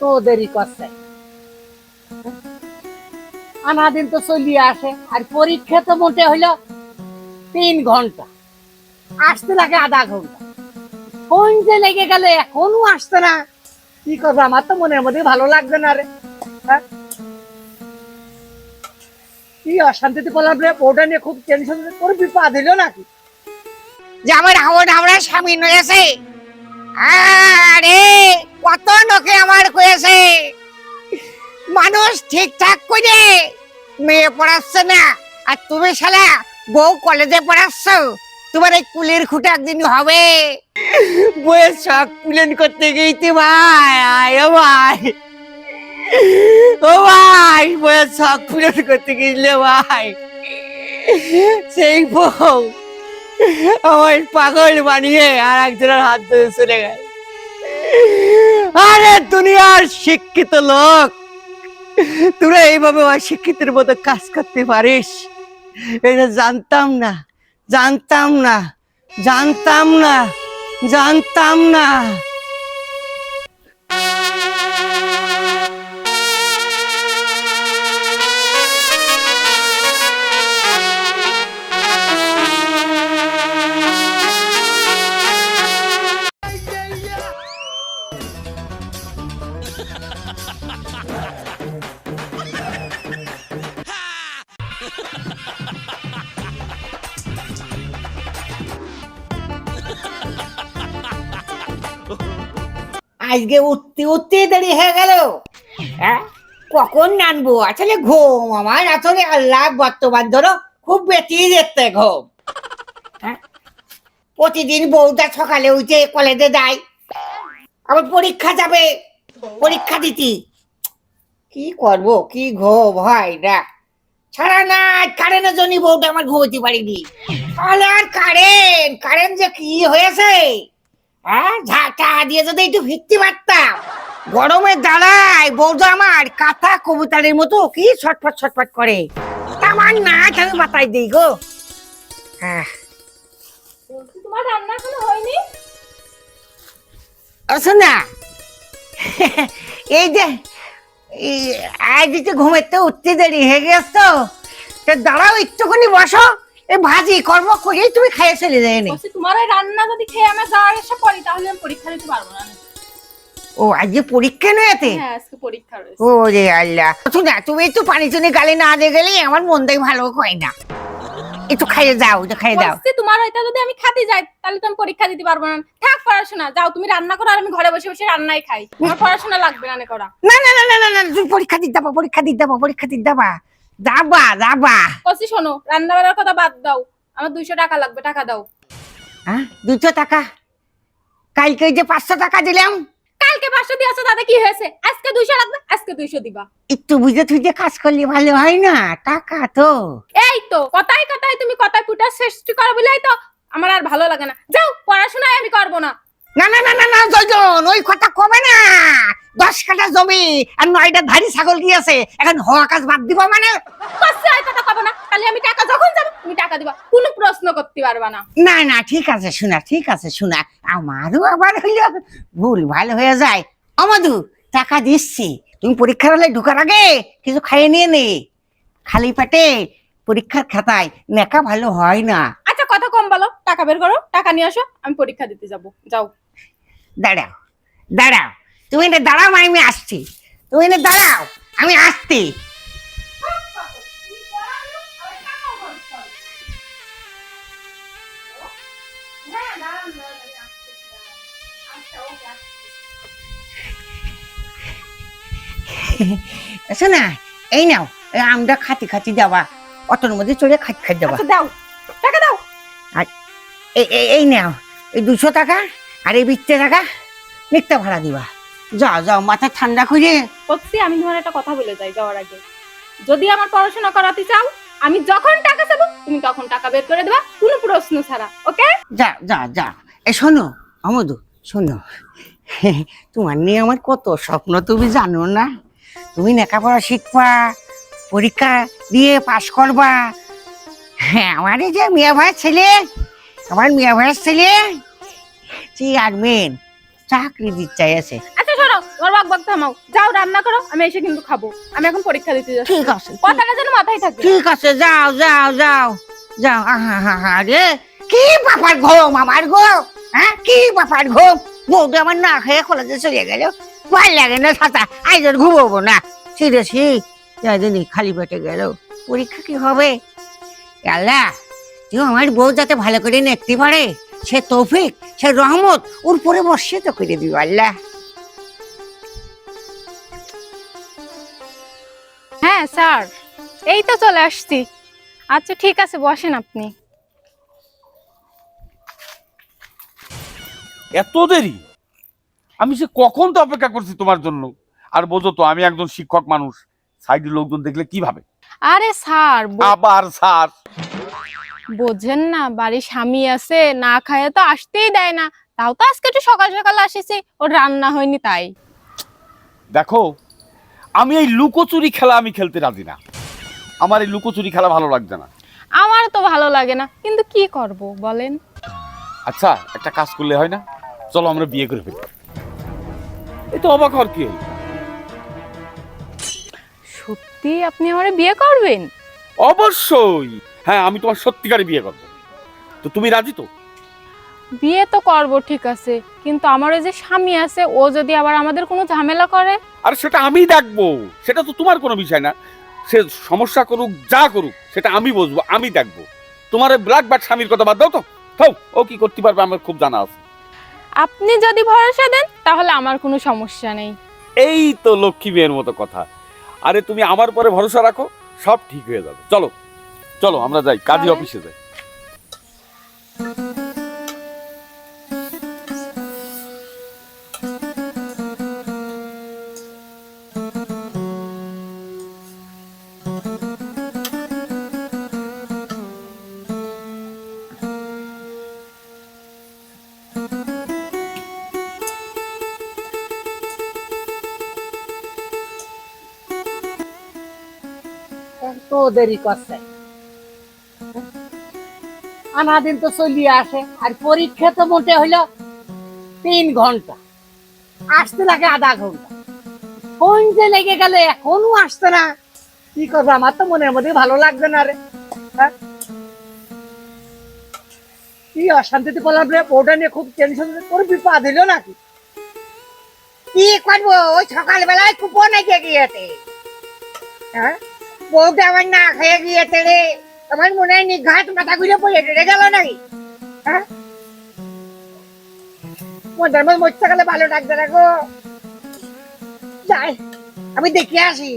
তো দেরি করছে আনাদিন তো চলিয়ে আসে, আর পরীক্ষা তো মোটে হইল তিন ঘণ্টা। আসতে লাগে আধা ঘণ্টা। কোন যে লেগে গেলে এখনও আসছে না। কি করব, আমার তো মনের মধ্যে ভালো লাগবে না রে। হ্যাঁ? কি অশান্তিতে রে নিয়ে খুব টেনশন তোর বিপদ হইল নাকি? যে আমার হাওয়া ঢামড়া স্বামী নয়েছে। আরে, কত লোকে আমার কয়েছে মানুষ ঠিকঠাক করে মেয়ে পড়াচ্ছে না। আর তুমি শালা বউ কলেজে পড়াচ্ছ, তোমার এই কুলের খুঁটে একদিন হবে। বইয়ের শখ পুলেন করতে গেইতে ভাই, আয় ও ভাই। ও ভাই বইয়ের শখ পুলেন করতে গেছিলে ভাই। সেই বউ আমার পাগল বানিয়ে আর একজনের হাত ধরে চলে গেল। আরে দুনিয়ার শিক্ষিত লোক তোরা এইভাবে অশিক্ষিতের মতো কাজ করতে পারিস? এটা জানতাম না জানতাম না জানতাম না জানতাম না। আজকে উঠতে উঠতে দেরি হয়ে গেল। হ্যাঁ? কখন নানবো আসলে ঘুম আমার, আসলে আল্লাহ, বর্তমান ধরো, খুব বেশি দেখতে ঘুম। হ্যাঁ? প্রতিদিন বউটা সকালে উঠে কলেজে যায়। আবার পরীক্ষা যাবে, পরীক্ষা দিতি। কি করব, কি ঘুম হয় না। সারা না কারেন্টের জন্য বউটা আমার ঘুমোতে পারিনি। আর কারেন্ট কারেন্ট যে কি হয়েছে? হ্যাঁ ঝাঁটা দিয়ে যদি একটু ফিরতে পারতাম। গরমের দাঁড়ায় বৌদা আমার কাঁথা কবুতরের মতো কি ছটফট ছটফট করে। আমার নাচ আমি মাথায় দিই গো। হ্যাঁ। তোমার রান্না এখনও হয়নি? আচ্ছা না। এই যে আজ একটু ঘুমেতে উঠতে দেরি হয়ে গেছ তো। তা দাঁড়াও একটুখানি বসো। এ ভাজি কর্ম করেই তুমি খাইয়ে চলে যায় নি। বলছি তোমার ওই রান্না যদি খেয়ে আমার যাওয়ার এসে পড়ি তাহলে আমি পরীক্ষা দিতে পারব না। ও আজকে পরীক্ষা হ্যাঁ আজকে পরীক্ষা রয়েছে। ও রে আল্লাহ। শোনা তুমি একটু পানি চুনি গালে না দিয়ে গেলে আমার মনটাই ভালো হয় না। একটু খাইয়ে যাও একটু খাইয়ে দাও। বলছি তোমার ওইটা যদি আমি খাতে যাই তাহলে তো আমি পরীক্ষা দিতে পারব না। থাক পড়াশোনা যাও তুমি রান্না করো আর আমি ঘরে বসে বসে রান্নাই খাই। আমার পড়াশোনা লাগবে না করা। না না না না না না তুমি পরীক্ষা দিতে যাবা পরীক্ষা দিতে যাবা পরীক্ষা দিতে যাবা যাবা যাবা। বলছি শোনো রান্না কথা বাদ দাও। আমার দুইশো টাকা লাগবে টাকা দাও। হ্যাঁ দুশো টাকা? কালকে যে পাঁচশো টাকা দিলাম। কালকে পাঁচশো দিয়েছ তাতে কি হয়েছে? আজকে দুইশো লাগবে আজকে দুইশো দিবা। একটু বুঝে তুই কাজ করলে ভালো হয় না টাকা তো। এই তো কথাই কথাই তুমি কথায় ফুটা সৃষ্টি করো বলেই তো আমার আর ভালো লাগে না। যাও পড়াশোনায় আমি করব না। না না না না না জয়জন ওই কথা কবে না। দশ কাঠা জমি আর নয়টা ধারি ছাগল কি আছে? এখন হওয়া কাজ বাদ দিব মানে? কষ্ট কথা কবে না। তাহলে আমি টাকা যখন যাব তুমি টাকা দিবা। কোনো প্রশ্ন করতে পারবা না। না না ঠিক আছে শোনা ঠিক আছে শোনা। আমারও আবার হইল ভুল ভালো হয়ে যায়। টাকা দিচ্ছি। তুমি পরীক্ষার হলে ঢোকার আগে কিছু খাইয়ে নিয়ে নে। খালি পেটে পরীক্ষার খাতায় নেকা ভালো হয় না। কথা কম বলো টাকা বের করো টাকা নিয়ে আসো আমি পরীক্ষা দিতে যাব। যাও। দাঁড়াও দাঁড়াও। তুমি এটা দাঁড়াও আমি আসছি। তুমি এটা দাঁড়াও আমি আসছি। শোনা এই নাও আমটা খাতি খাতি দেওয়া। অটোর মধ্যে চড়ে খাতি খাতি দেওয়া। আচ্ছা দাও। এই এই- এই নাও এই দুশো টাকা আর এই বিশটা টাকা মিথ্যা ভাড়া দিবা। যাও যাও মাথা ঠান্ডা করে। বলছি আমি তোমার একটা কথা বলে যাই যাওয়ার আগে। যদি আমার পড়াশোনা করাতে চাও আমি যখন টাকা চাবো তুমি তখন টাকা বের করে দেবা কোনো প্রশ্ন ছাড়া ওকে? যা যা যা। এ শোনো আমদু শোনো। তোমার নিয়ে আমার কত স্বপ্ন তুমি জানো না। তুমি লেখাপড়া শিখবা পরীক্ষা দিয়ে পাশ করবা। হ্যাঁ আমার যে মিয়া ভাইয়ের ছেলে আমার মিয়া ভাইয়ের ছেলে? চেয়ারম্যান চাকরি দিতে আছে। আচ্ছা শোনো তোমার বাক বাক থামাও। যাও রান্না করো আমি এসে কিন্তু খাব। আমি এখন পরীক্ষা দিতে যাচ্ছি। ঠিক আছে কথাটা যেন মাথায় থাকে। ঠিক আছে যাও যাও যাও যাও। আহা হা হা রে। কি বাপার ঘুম আমার ঘুম হ্যাঁ কি বাপার ঘুম? বউটা আমার না খেয়ে কলেজে চলে গেল। ভালো লাগে না ছাতা আর ঘুমাবো না। সিরিয়াসলি যাদিনই খালি পেটে গেল। পরীক্ষা কি হবে? আল্লাহ। তুই আমার বউ যাতে ভালো করে দেখতে পারে সে তৌফিক সে রহমত ওর পরে বসে তো করে দিব আল্লাহ। হ্যাঁ স্যার এই তো চলে আসছি। আচ্ছা ঠিক আছে বসেন আপনি। এত দেরি? আমি সে কখন তো অপেক্ষা করছি তোমার জন্য? আর বোঝো তো আমি একজন শিক্ষক মানুষ সাইডের লোকজন দেখলে কি ভাবে আরে স্যার আবার স্যার। বোঝেন না বাড়ির স্বামী আছে না খায় তো আসতেই দেয় না। তাও তো আজকে একটু সকাল সকাল আসেছি ওর রান্না হয়নি তাই। দেখো আমি এই লুকোচুরি খেলা আমি খেলতে রাজি না। আমার এই লুকোচুরি খেলা ভালো লাগছে না। আমার তো ভালো লাগে না কিন্তু কি করব বলেন? আচ্ছা একটা কাজ করলে হয় না? চলো আমরা বিয়ে করে ফেলি। এই তো অবাক হওয়ার কি হলো? সত্যি আপনি আমারে বিয়ে করবেন? অবশ্যই। হ্যাঁ আমি তোমার সত্যিকারে বিয়ে করব। তো তুমি রাজি তো? বিয়ে তো করব ঠিক আছে। কিন্তু আমার ওই যে স্বামী আছে ও যদি আবার আমাদের কোনো ঝামেলা করে? আর সেটা আমি দেখব। সেটা তো তোমার কোনো বিষয় না। সে সমস্যা করুক যা করুক সেটা আমি বুঝব আমি দেখব। তোমার ব্ল্যাক বাট স্বামীর কথা বাদ দাও তো। থাও ও কি করতে পারবে আমার খুব জানা আছে। আপনি যদি ভরসা দেন তাহলে আমার কোনো সমস্যা নেই। এই তো লক্ষ্মী মেয়ের মতো কথা। আরে তুমি আমার পরে ভরসা রাখো সব ঠিক হয়ে যাবে। চলো। চলো আমরা যাই কাজী অফিসে যাই। দেরি করছে আনা দিন তো চলিয়ে আসে। আর পরীক্ষা তো মোটে হইল তিন ঘণ্টা। আসতে লাগে আধা ঘণ্টা। কোন যে লেগে গেল এখনও আসছে না। কি করব? আমার তো মনের মধ্যে ভালো লাগবে না রে। হ্যাঁ? কি অশান্তিতে বললাম রে। ওটা নিয়ে খুব টেনশন বিপদ হইল নাকি? কি করব? ওই সকালবেলায় কুপন এগিয়ে গিয়েছে হ্যাঁ? বউটা আমার না খেয়ে গিয়েছে রে। আমার মনে হয় নিঘাত মাথা ঘুরে পড়ে গেল নাকি হ্যাঁ মধ্যে মরতে গেলে ভালো ডাক্তার গো যাই আমি দেখে আসি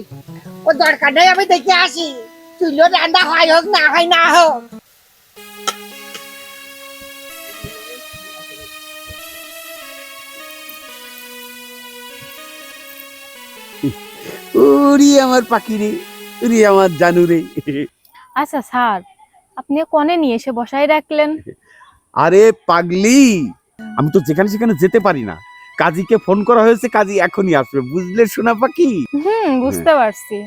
ও দরকার নেই আমি দেখে আসি রান্না হয় হোক না হয় না হোক আমার পাখি রে আমার জানু রে আচ্ছা স্যার আপনি কনে নিয়ে এসে বসাই রাখলেন। আরে পাগলি! আমি তো যেখানে সেখানে যেতে পারি না। কাজীকে ফোন করা হয়েছে কাজী এখনই আসবে। বুঝলে সোনা পাখি হুম বুঝতে পারছি।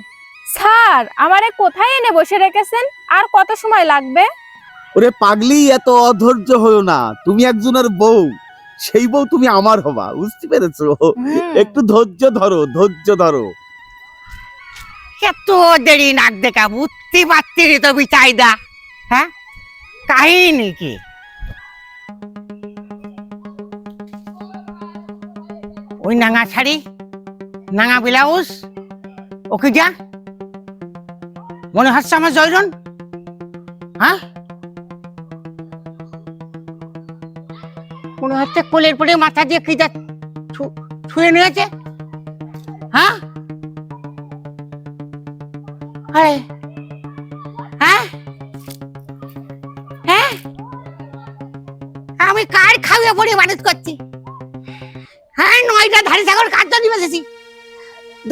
স্যার আমারে কোথায় এনে বসে রেখেছেন? আর কত সময় লাগবে? ওরে পাগলি এত অধৈর্য হয়েও না। তুমি একজনের বউ। সেই বউ তুমি আমার হবা বুঝতে পেরেছ? একটু ধৈর্য ধরো ধৈর্য ধরো। এত দেরি নাক দেখা বুঝতে পারতি রে তো বিচাইদা। হ্যাঁ? কাহিনী কি? ওই নাঙা শাড়ি, নাঙা ব্লাউজ ওকে যা? মনে হচ্ছে আমার জয়রন হ্যাঁ? মনে হচ্ছে কোলের পরে মাথা দিয়ে কি যা ছুঁয়ে নিয়েছে? আরে হ্যাঁ? হ্যাঁ? আমি কার খাওয়া পড়ে মানুষ করছি? হ্যাঁ নয়টা ধারে ছাগল কার জন্য বেঁচেছি?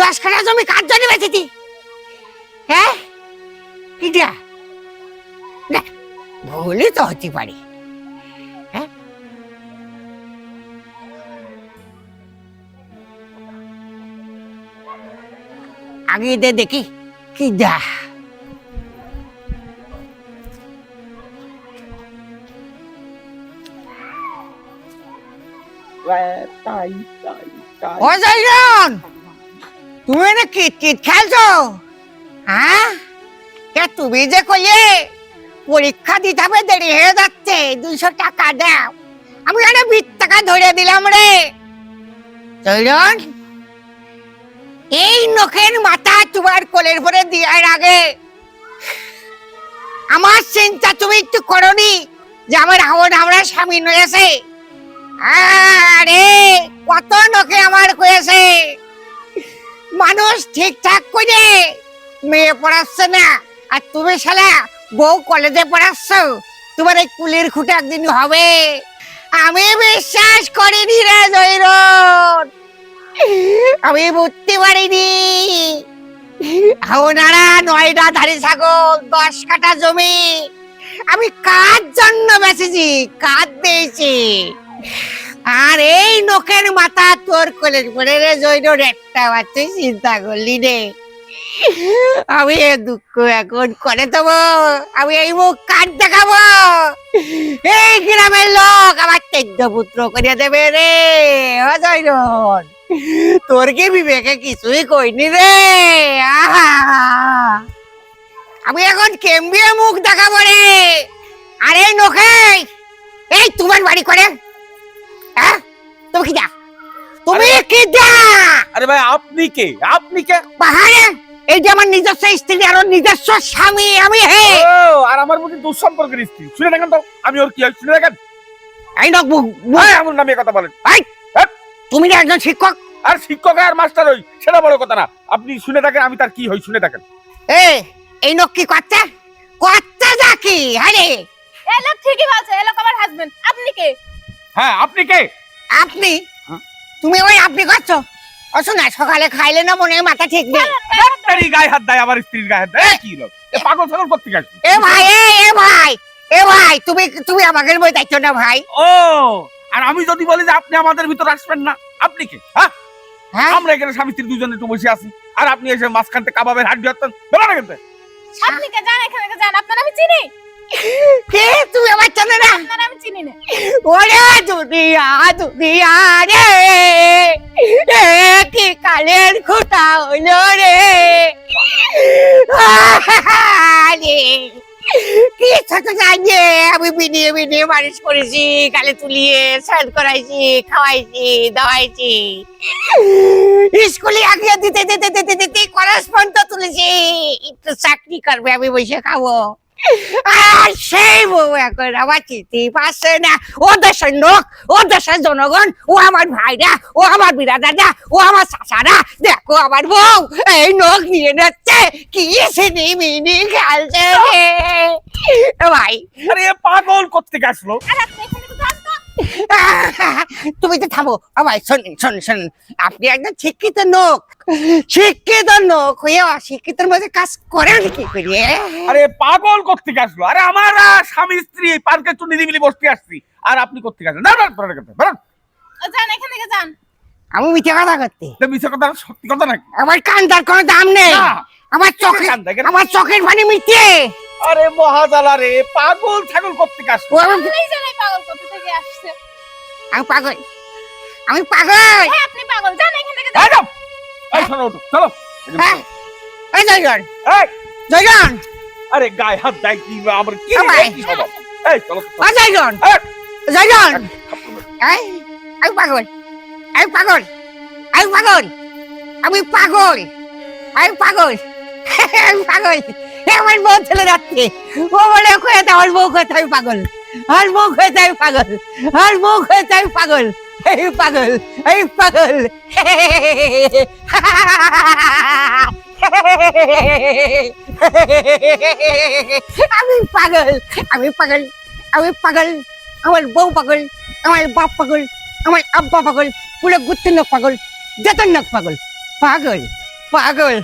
দশ খানা জমি কার জন্য বেঁচেছি? হ্যাঁ? কিটা না, ভুলই তো হতে পারে। হ্যাঁ? আগে দেখি। কি তাই ও জাইরন তুমি না কিট কিট খেলছো হ্যাঁ এ তুমি যে কইলে পরীক্ষা দিতে হবে দেরি হয়ে যাচ্ছে দুইশো টাকা দাও আমি এখানে বিশ টাকা ধরে দিলাম রে জাইরন এই নখের মাথা তোমার কোলের পরে দেওয়ার আগে। আমার চিন্তা তুমি একটু করনি যে আমার হাওড় হাওড়া স্বামী নয়েছে? আরে, কত লোকে আমার কয়েছে মানুষ ঠিকঠাক করে মেয়ে পড়াচ্ছে না। আর তুমি শালা বউ কলেজে পড়াচ্ছ, তোমার এই কুলের খুঁটে একদিন হবে। আমি বিশ্বাস করিনি রে জৈরন আমি বুঝতে পারিনি। ওনারা নয়টা ধারি ছাগল, দশ কাঠা জমি। আমি কার জন্য বেঁচেছি, কার দিয়েছি আর এই নখের মাথা তোর কোলের পরে রে, জৈন, একটা বাচ্চা চিন্তা করলি রে আমি দুঃখ এখন করে দেবো, আমি এই মুখ কাট দেখাবো। এই গ্রামের লোক আমার তেজ্য পুত্র করিয়া দেবে রে, ও জৈনন তোর কি বিবেকে কিছুই কইনি রে? আমি এখন কেমবিয়ে মুখ দেখাবো রে। আরে নখে এই তোমার বাড়ি করে হ্যাঁ তুমি কি যা। তুমি কি যা? আরে ভাই আপনি কে? আপনি কে? পাহাড়ে এই যে আমার নিজস্ব স্ত্রী আর নিজস্ব স্বামী আমি হে! ও আর আমার মধ্যে দুঃসম্পর্কের স্ত্রী। শুনে দেখেন তো আমি ওর কি হয়? শুনে দেখেন। এই নক মুখ আমার নামে কথা বলেন। তুমি যে একজন শিক্ষক? আর শিক্ষক আর মাস্টার হই সেটা বড় কথা না। আপনি শুনে থাকেন আমি তার কি হই শুনে থাকেন। এ এই নক কি করছে করছে যা কি? আরে এই লোক ঠিকই বলছে এই লোক আমার হাজবেন্ড আপনি কে? হ্যাঁ আপনি কে? আপনি? হ্যাঁ? তুমি ওই আপনি করছ অছো না সকালে খাইলে না মনে মাথা ঠিক নেই? ডাক্তারি গায়ে হাত দেয় আমার স্ত্রীর গায়ে হাত দেয়। কি লোক? এ পাগল ছাগল করতে গেছে এ ভাই এ এ ভাই এ ভাই তুমি তুমি আমাকে বই দেখছ না ভাই? ও আর আমি যদি বলি যে আপনি আমাদের ভিতর আসবেন না আপনি কি? হ্যাঁ? হ্যাঁ? আমরা এখানে স্বামী স্ত্রী দুজনে একটু বসে আছি। আর আপনি এসে মাঝখান থেকে কাবাবের হাড্ডি হচ্ছেন। বেরোন এখান থেকে। আপনি কে জান এখানে কে জান। আপনার আমি চিনি। কে? তুমি আমার চেনে না। আপনার আমি চিনি না। ওরে দুনিয়া দুনিয়া রে। এ কি কালের খুঁটা হলো রে। আরে কি ছোট জানিয়ে আমি বিনিয়ে বিনিয়ে মানুষ করেছি কালে তুলিয়ে স্নান করাইছি খাওয়াইছি দাওয়াইছি স্কুলে আগিয়ে দিতে দিতে দিতে দিতে পর্যন্ত তুলেছি একটু চাকরি করবে আমি বসে খাব আর সেই বউ এখন আমার চিঠি পাচ্ছে না। ও দেশের লোক ও দেশের জনগণ ও আমার ভাইরা ও আমার বিরাদাররা ও আমার চাচারা। দেখো আমার বউ এই নখ নিয়ে যাচ্ছে কি সিনি মিনি খেলছে ভাই। আরে পাগল করতে আসলো? তুমি তো থামো আমার শোনেন শোন শোন। আপনি একজন শিক্ষিত লোক। শিক্ষিত লোক হয়ে অশিক্ষিতের মধ্যে কাজ করেন কি করিয়ে আরে পাগল করতে আসলো? আরে আমার স্বামী স্ত্রী এই পার্কে একটু নিরিবিলি বসতে আসছি। আর আপনি করতে আসলেন? না না বেরোন এখান থেকে, জান এখানে কে জান আমি মিথ্যে কথা করতে মিছে কথা সত্যি কথা নাকি? আমার কান্দার কোনো দাম নেই। আমার চোখে কেন? আমার চোখের মানে মিথ্যে। আরে মহাজালা রে পাগল ছাগল করতে আমি এই পাগল কোথা থেকে আসছে। আমি পাগল। আমি পাগল! হ্যাঁ আপনি পাগল। জান এখানে কে এই জান যাও। এই শোনো ওঠো, চলো। হ্যাঁ। এই জয়জন এই, জয়জন আরে গায়ে হাত দেয় কি আমার কি। কি স্বভাব? এই চলো ও জয়জন এই, আমি পাগল। আমি পাগল। আমি পাগল। আমি পাগল। আমি পাগল। আমি পাগল। আমার বউ চলে যাচ্ছে ও বলে কোথায় আমার বউ আমি পাগল। আর বউ আমি পাগল। আর বউ আমি পাগল। এই পাগল এই পাগল। আমি পাগল আমি পাগল আমি পাগল। আমার বউ পাগল, আমার বাপ পাগল, আমার আব্বা পাগল, পুরো গুত্তনক পাগল জতনক পাগল। পাগল পাগল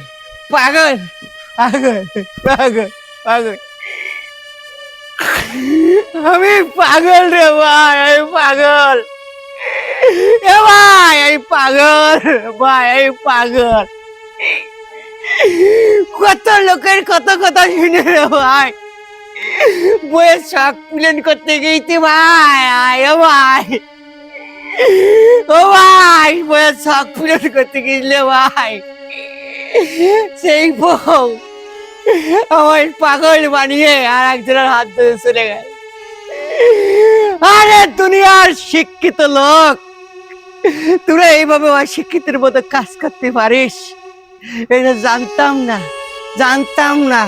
পাগল। পাগল পাগল আমি পাগল রে ভাই, আমি পাগল। এ ভাই, আমি পাগল, ভাই, আমি পাগল। কত লোকের কত কথা শুনে রে ভাই। বইয়ের শখ পুলেন করতে গেইতে ভাই, আয় ও ভাই। ও ভাই, বইয়ের শখ পুলেন করতে গেছিলে ভাই। সেই বউ। আমার পাগল বানিয়ে আর একজনের হাত ধরে চলে গেল। আরে, দুনিয়ার শিক্ষিত লোক, তোরা এইভাবে অশিক্ষিতের মতো কাজ করতে পারিস? এটা জানতাম না জানতাম না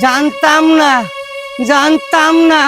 জানতাম না জানতাম না।